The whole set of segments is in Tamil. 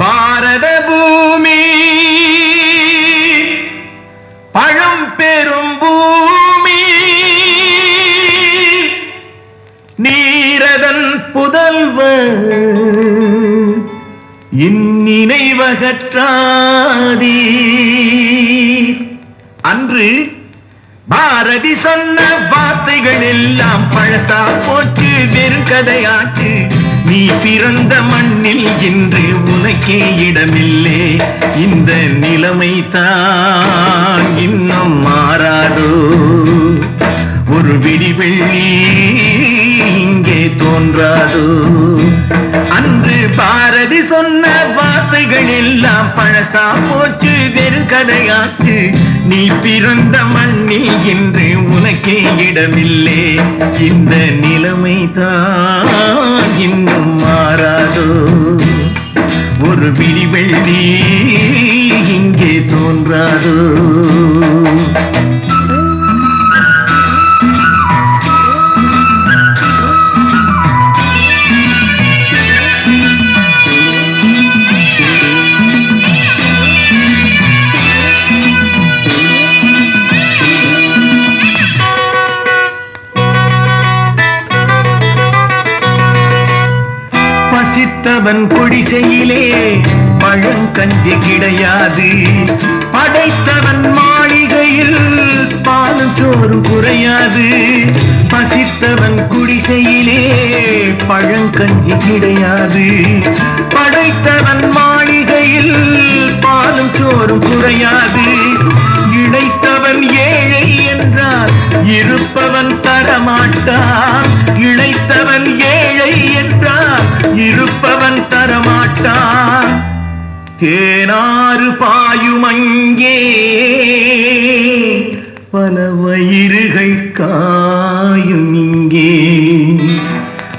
பாரத பூமி பழம் பெரும் பூமி. நீரதன் புதல்வ இந்நினைவகற்றாதி. அன்று பாரதி சொன்ன வார்த்தைகள் எல்லாம் பழத்தா போச்சு வெறும் கதையாச்சு. நீ பிறந்த மண்ணில் இன்று உனக்கே இடமில்லே. இந்த நிலைமை தான் இன்னும் மாறாதோ. ஒரு விடிவெள்ளி இங்கே தோன்றாதோ. அன்று பாரதி சொன்ன வார்த்தைகள் எல்லாம் பழசா போச்சு வெறும் கதையாச்சு. நீ பிறந்த மண்ணில் இன்று உனக்கே இடமில்லே. இந்த நிலைமை தான் இன்னும் மாறாதோ? ஒரு விடிவெள்ளி இங்கே தோன்றாதோ? பசித்தவன் குடிசையிலே பழங்கஞ்சி கிடையாது. படைத்தவன் மாளிகையில் பாலும் சோறும் குறையாது. பசித்தவன் குடிசையிலே பழங்கஞ்சி கிடையாது. படைத்தவன் மாளிகையில் பாலும் சோறும் குறையாது. இழைத்தவன் ஏழை என்றால் இருப்பவன் தரமாட்டான். இழைத்தவன் ஏழை என்றால் தேனாறு பாயும் அங்கே பல வயிறுகள் காயும் இங்கே.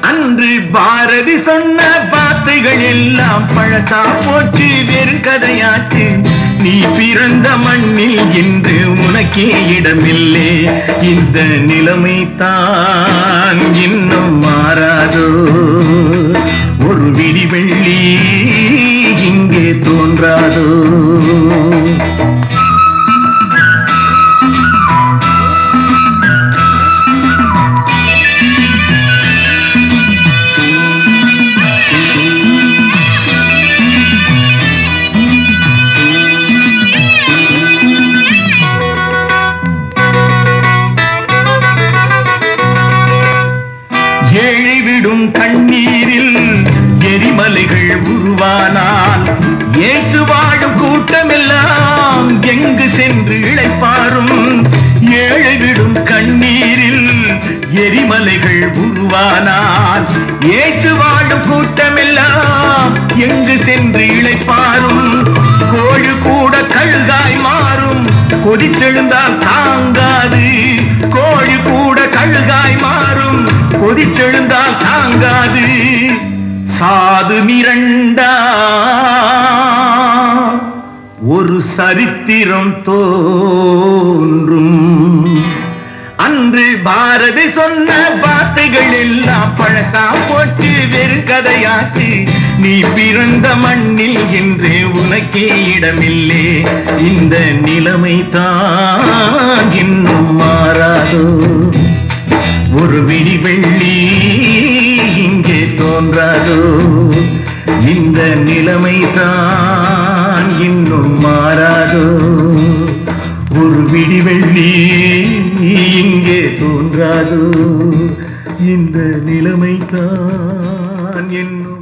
அன்று பாரதி சொன்ன வார்த்தைகள் எல்லாம் பழசா போச்சு வெறும் கதையாச்சு. நீ பிறந்த மண்ணில் இன்று உனக்கே இடமில்லே. இந்த நிலைமை தான் இன்னும் மாறாதோ. ஒரு விடி வெள்ளி தோன்றாதோ ஏழை கண்ணீரில் எரிமலைகள் உருவானால் ஏற்று வாழும் கூட்டமெல்லாம் எங்கு சென்று இழைப்பாரும்? ஏழைவிடும் கண்ணீரில் எரிமலைகள் உருவானால் ஏற்று வாழும் கூட்டமெல்லாம் எங்கு சென்று இழைப்பாரும்? கோழு கூட கழுகாய் மாறும் கொதித்தெழுந்தால் தாங்காது. கோழி கூட கழுகாய் மாறும் கொதித்தெழுந்தால் தாங்காது. சாது மிரண்டா. ஒரு சரித்திரம் தோன்றும். அன்று பாரதி சொன்ன வார்த்தைகள் எல்லாம் பழசா போட்டு வெறும் கதையாச்சு. நீ பிறந்த மண்ணில் என்று உனக்கே இடமில்லே. இந்த நிலைமை தான் இந்த நிலைமைதான் இன்னும் மாறாதோ. ஒரு விடிவெள்ளி இங்கே தோன்றாதோ. இந்த நிலைமைதான் என்னும் இன்னும்